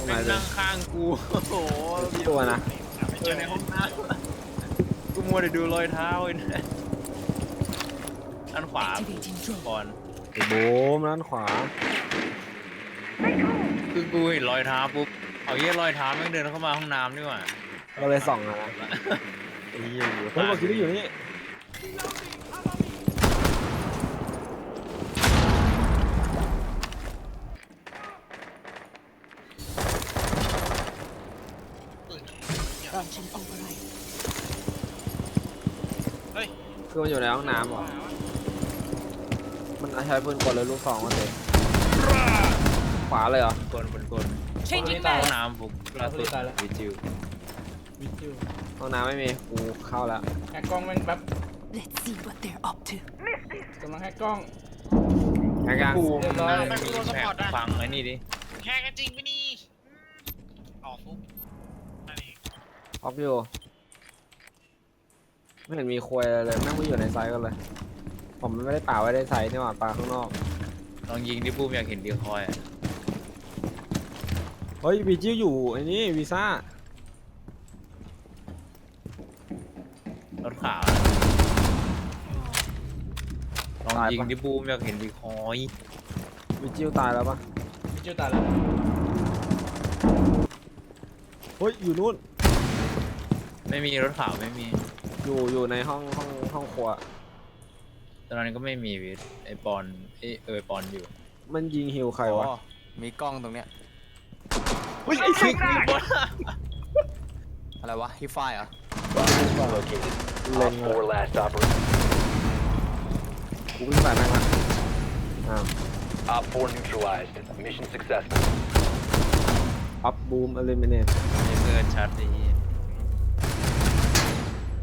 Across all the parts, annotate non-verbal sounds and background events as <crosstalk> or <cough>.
ตรงไหนเป็นเลยนั่งข้างกู โอ้โหกี่ตัวนะเจอในห้องน้ำกูมัวแต่ดูรอยเท้าไอ้เนี่ยอันขวา Activating drone. ก่อนไอ้บูมด้านขวา คือกูเห็นรอยเท้าปุ๊บ เอาเยี่ยรอยเท้าแม่งเดินเข้ามาห้องน้ำนี่หว่าก็เลยส่องนะไอ้เหี้ยอยู่เฮ้ยบอกคิดว่าอยู่นี่ ปืน Launching override. เฮ้ย คือมันอยู่ในห้องน้ำเหรอมันใช้ปืนกดเลยลูกสองมันเลยขวาเลยเหรอกนบนกน Changing ห้อง mag. น้ำปุ๊บล่าสุดวิจิววิจิวห้องน้ำไม่มีกูเข้าแล้ว แฮกกล้องแม่งแป๊บ Let's see what they're up to. กำลังแฮกกล้องแฮกยังกูเรียบร้อย ไม่มีแผงฟังไอ้นี่ดิแค่กันจริงไหมนี่ออกฟุกนั่นเองออฟอยู่ ไม่เห็นมีควยอะไรเลยแม่งไม่อยู่ในไซส์กันเลย ผมไม่ได้ป่าไว้ในไซส์นี่หว่าปลาข้างนอก ลองยิงดิบูมอยากเห็นดีคอยอะเฮ้ยวีจิวอยู่ไอ้นี่วีซ่า รถขาวลองยิงดิบูมอยากเห็นดีคอยวีจิวตายแล้วปะวิจิวตายแล้วเฮ้ยอยู่นู่นไม่มีรถขาวไม่มี อยู่อยู่ในห้องห้องห้องครัว ตอนนั้นก็ไม่มีวิทไอปอนไอเออปอนอยู่มันยิงฮิวใครวะอ๋อมีกล้องตรงเนี้ยเฮ้ยไอ้ฟิกมีบอลอะไรวะฮิฟไฟเหรอ located. เล็ Op ง4 last operator. กูวิ่งไปแม่งละอ้าว Op 4 neutralized. Mission successful. อัพบูมอลิมิเนต ไอ้เงินชัดไอ้เหี้ย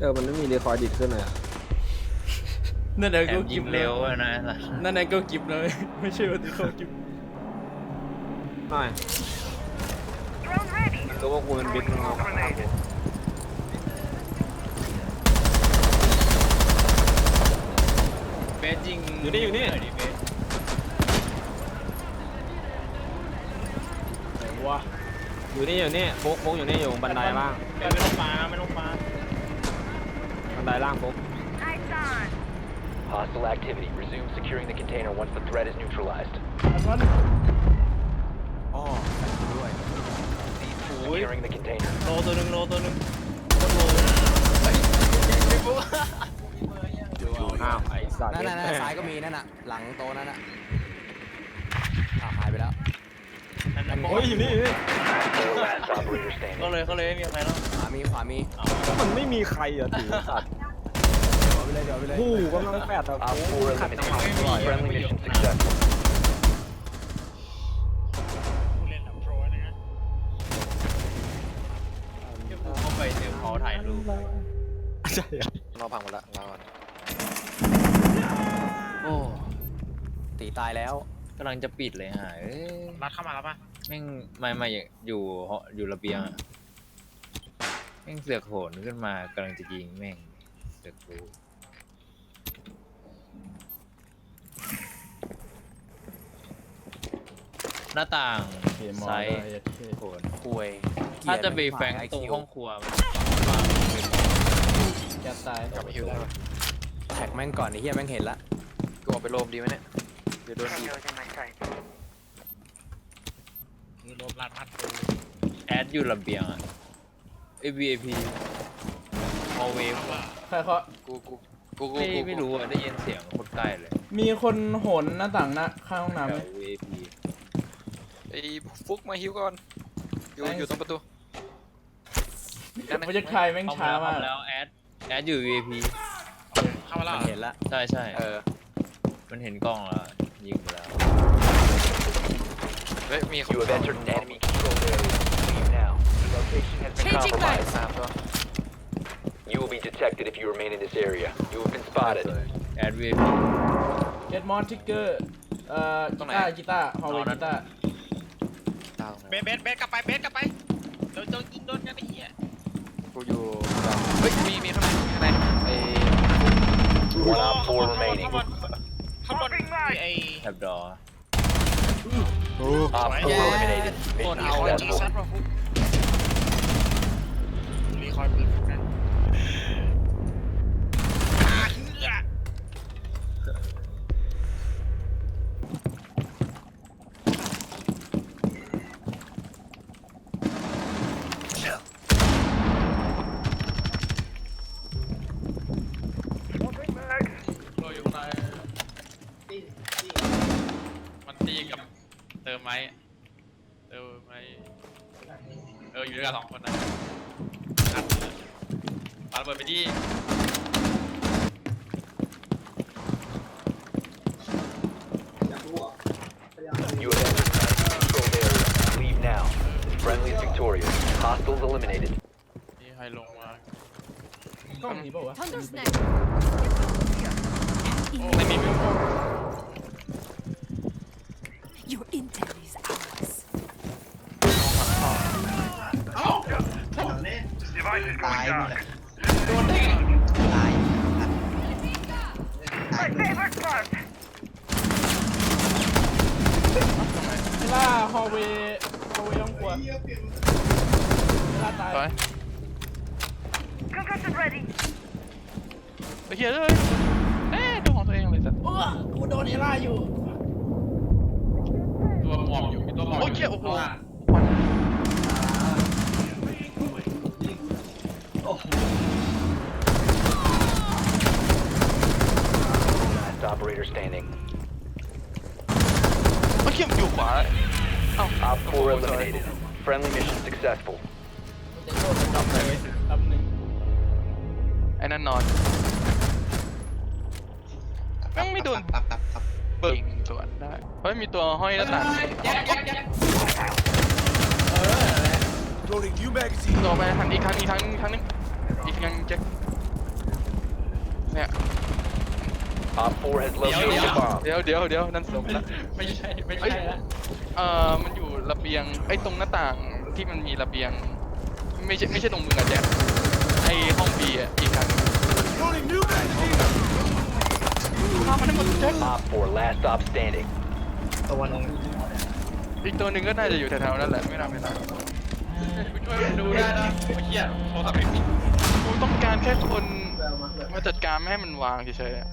เออมันไม่มีรีคอร์ดิตขึ้นเลยอะนั่นแหละแถก็มกิยิบงเลเร็ยวอะนะไอ้สัสนั่นแหละก็กิบเลย ไม่ใช่ว่าที่เขากิบหน่อยรู้ว่ากูเป็นบิ๊กมึงเอาข้างกูเบสยิงอยู่นี่อยู่นี่หดิเบสไหนวะอยู่นี่อยู่นี่โฟกโฟกอยู่นี่อยู่บันไดล่างเบสไม่ต้องปาไม่ต้องปา บันไดล่างโฟก Hostile activity. Resume securing the container once the threat is neutralized. อันนั้น อ๋อด้วย Securing the container. โลตัวหนึ่งโลตัวหนึ่งโคตรโลเลยนะ อ้าวไอ้สัตว์ นั่นน่ะนั่นน่ะซ้ายก็มีนั่นน่ะ หลังโต๊ะนั่นน่ะ <laughs> โอ้ยอยู่นี่อยู่นี่4 last operator ก็ standing. เลยก็เลยไม่มีใครแล้วขวามีขวามีก็มันไม่มีใครอะถือสัตว์เดี๋ยวไปเลยเดี๋ยวไปเลยผู้กำลังแปดอะ Op กู4ขัดจังหวะ eliminated. ตลอด Friendly mission successful. ผู้เล่นแบบโปรนะฮะเดี๋ยวกูเข้าไปเดี๋ยวเขาถ่ายรูปใช่อะรอพังหมดละรอก่อนโอ้ตีตายแล้วกำลังจะปิดเลยฮะเอ้ยรัดเข้ามาแล้วป่ะ แม่งไม่ไม่อยู่หออยู่ระเบียงอะแม่งเสือกโหนขึ้นมากำลังจะยิงแม่งเสือกกูหน้าต่างเกมมอไซลส์เลยโหนป่วยถ้าจะไปแฝงไอตรงคิวห้องครัวมันแกตายกลับมาฮิวได้แท็กแม่งก่อนไอ้เหี้ยแม่งเห็นละกูออกไปโลมดีไหมเนี่ยเดี๋ยวโดนบีบนี่ รวมรัดพัดกูแอดอยู่ระเบียงอะไอ VIP เอาเวฟว่าใครเขากูกูกูกูไม่กูไม่รู้อะได้ยินเสียงโคตรใกล้เลยมีคนโหนหน้าต่างหน้าข้างห้องน้ำแถไหมว VIP ไอ้ฟุกมาฮิวก่อน อยู่ Thanks อยู่ตรงประตูโปรเจกต์ไทยแม่งช้ามากเอแล้วแอดแอดอยู่ VIP เข้ามาแล้วมันเหรอ เห็นละใช่ใช่เออ มันเห็นกล้องแล้วยิงไปแล้ว เฮ้ย มีคน You have entered an enemy controlled area. Leave now. Your location has been Changing compromised. สามตัว You will be detected if you remain in this area. You have been spotted. แอด VIP เก็ตมอนทิกเกอร์เอ่อ ตร กี งไหน ตาร์กีตาร์ฮอลเวย์ ตอนนั้ กี น ตาร์ ดาวตรง เบ ไหน สเบสเบสกลับไปเบสกลับไปเดี๋ยวโดนยิงโดนกันไอ้เหี้ย กูอยู่เฮ้ย มี มีข้างในข้างในไอ้ One ข้าง op บน 4 remaining. ข้างบนข้างบนไอ้ แท็บดอ Op 4 eliminated. โค Mission ตรเอาจริง successful. ซัดว่ะฟุกรีคอยปืนฟุกนะอ่าเหี้ย เราอยู่ข้างในมันตีกับเติ มไม้เติมไม้เอออยู่ด้วยกันสองคนนะอัดปาระเบิดไปที่ You have entered an uncontrolled area. Leave now. Friendly is victorious. Hostiles eliminated. นี่ใครลงมากล้องนี้ป่าวะ Thunder snap. ไม่มี Your intel is ours. ตายหมดเลยโดนได้ไงตายตายเวลาฮอลเวย์ฮอลเวย์ต้องกลัวเวลาตาย ไปไอ้เฮียเลยเอ๊ะตัวของตัวเองเลยสัตว์โอ้กูโดนเอล่าอยู่ ตัวหมอบอยู่มีตัวหมอบ โอ้ยเฮียโอ้โห Last operator standing. โอ้ยเฮียมันอยู่ขวาเอ้า Op 4 eliminated. Friendly mission successful. ดับเลยดับหนึ่งไอ้นั่นนอนแม่งไม่โดนตับตับตับเบิก ตัวได้ เฮ้ย มีตัวห้อยหน้าต่างแจ็คแจ็คแจ็คเออตัวไปทางอีกทางอีกทางอีกทางนึงอีกทางนึงแจ็คเนี่ย Op 4 has located the bomb. เดี๋ยวเดี๋ยวเดี๋ยวนั่นสมละไม่ใช่ไม่ใช่ละเอ่อมันอยู่ระเบียงไอ้ตรงหน้าต่างที่มันมีระเบียง ไม่ใช่ไม่ใช่ตรงมึงอะแจ็คไอ้ห้องบีอะอีกทางนึงฆ่ามันให้หมดแจ็ค Op 4 last stop standing. ตัวนึงอีกตัวหนึ่งก็น่าจะอยู่แถวๆนั่นแหละไม่น่าไม่น่ากูช่วยมันดูได้นะโอ้ยเหี้ยโทรศัพท์ไม่มีกูต้องการแค่คนมาจัดการไม่ให้มันวางเฉยๆอะ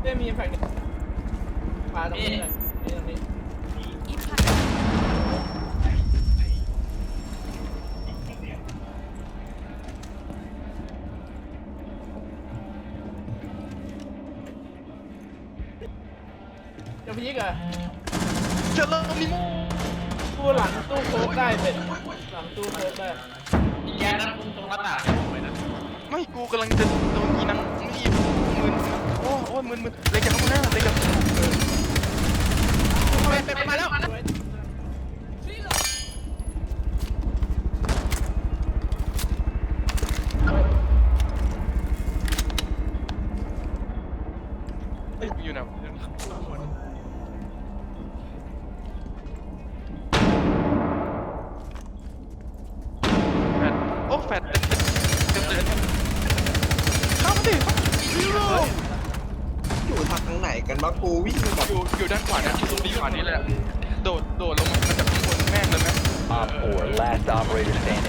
เต้มีแฟกเนี่ยปลาตรงนี้เลยนี่ตรงนี้ Impact. จะพีกอะเจอแล้วนิโมตู้หลังตู้โค้กได้เสร็จหลังตู้โค้กได้อีแกนั้นตรงหน้าต่างเนี่ยผมไปนะไม่กูกำลังจะโดนอีนังนี่มึนโอ้โอ้ยมึนมึนเลยจากข้างหน้าเลยจากไปไปไปมาแล้ว ทางไหนกันวะกูวิ่งแบบอยู่อยู่ด้านขวาเนี่ยตรงนี้ขวานี้เลยอะโดดโดดลงมาจากข้างบนแม่งเลยไหม Op 4 last operator standing.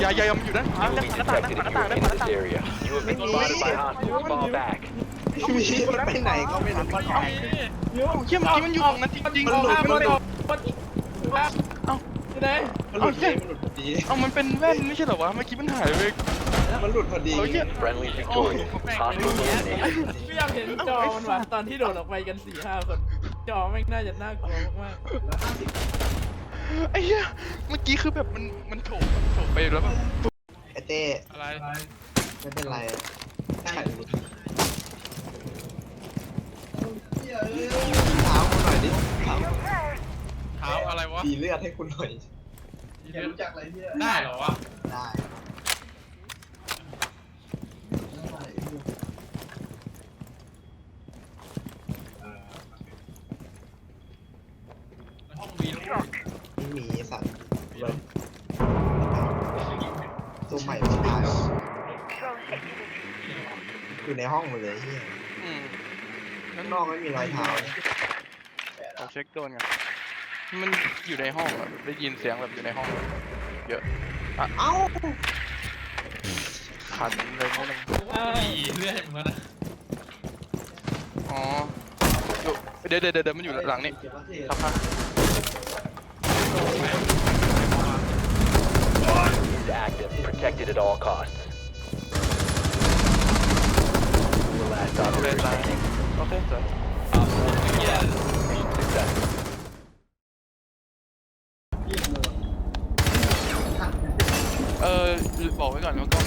อย่าอย่าอย่ามันอยู่ด้านขวา You ด้าน will ข be วาหน้าต่าง detected ด้าน if ขวาห you น้า remain ต่าง in this area. You have been spotted by hostiles. Fall back. มีไปไหนก็ไม่รู้เอ้าเยี่ยมเมื่อกี้มันอยู่ตรงนั้นจริงๆมันหลุดเอ้ามันหลุด มันเอ้าที่ ไหนมันหลุดดีมันหลุดพอดีเอ้ามันเป็นแว่นไม่ใช่เหรอวะเมื่อกี้มันหายไป มันหลุดพอดีเฮ้ยเหี้ย Friendly is victorious. Hostiles eliminated. ไม่อยากเห็นจอมันว่ะตอนที่โดดออกไปกันสี่ห้าคน จอแม่งน่าจะน่ากลัวมากไอ้เหี้ยเมื่อกี้คือแบบมันมันโฉบโฉบไปแล้วแบบไอเต้อะไรไม่เป็นไรใช่เท้าคุณหน่อยดิเท้า เท้าอะไรวะดีเลือดให้คุณหน่อยได้เหรอวะได้ห้องวีลูกไม่มีสัตว์เลยตัวใหม่ไม่ตายอยู่ในห้องหมดเลยเฮียอืมข้างนอกไม่มีรอยเท้าเลยผมเช็คโดนกัน มันอยู่ในห้องอะได้ยินเสียงแบบอยู่ในห้อง เยอะเอ้าขันเลยนิดนึงเอ้ยเลื่อยมันนะอ๋ออยู่เดี๋ยวเดี๋ยวเดี๋ยวมันอยู่หลังนี้ครับครับ is active, protected at all costs. Your last เดิน operator ซ้าย standing. โอเคสวย Mission successful. เ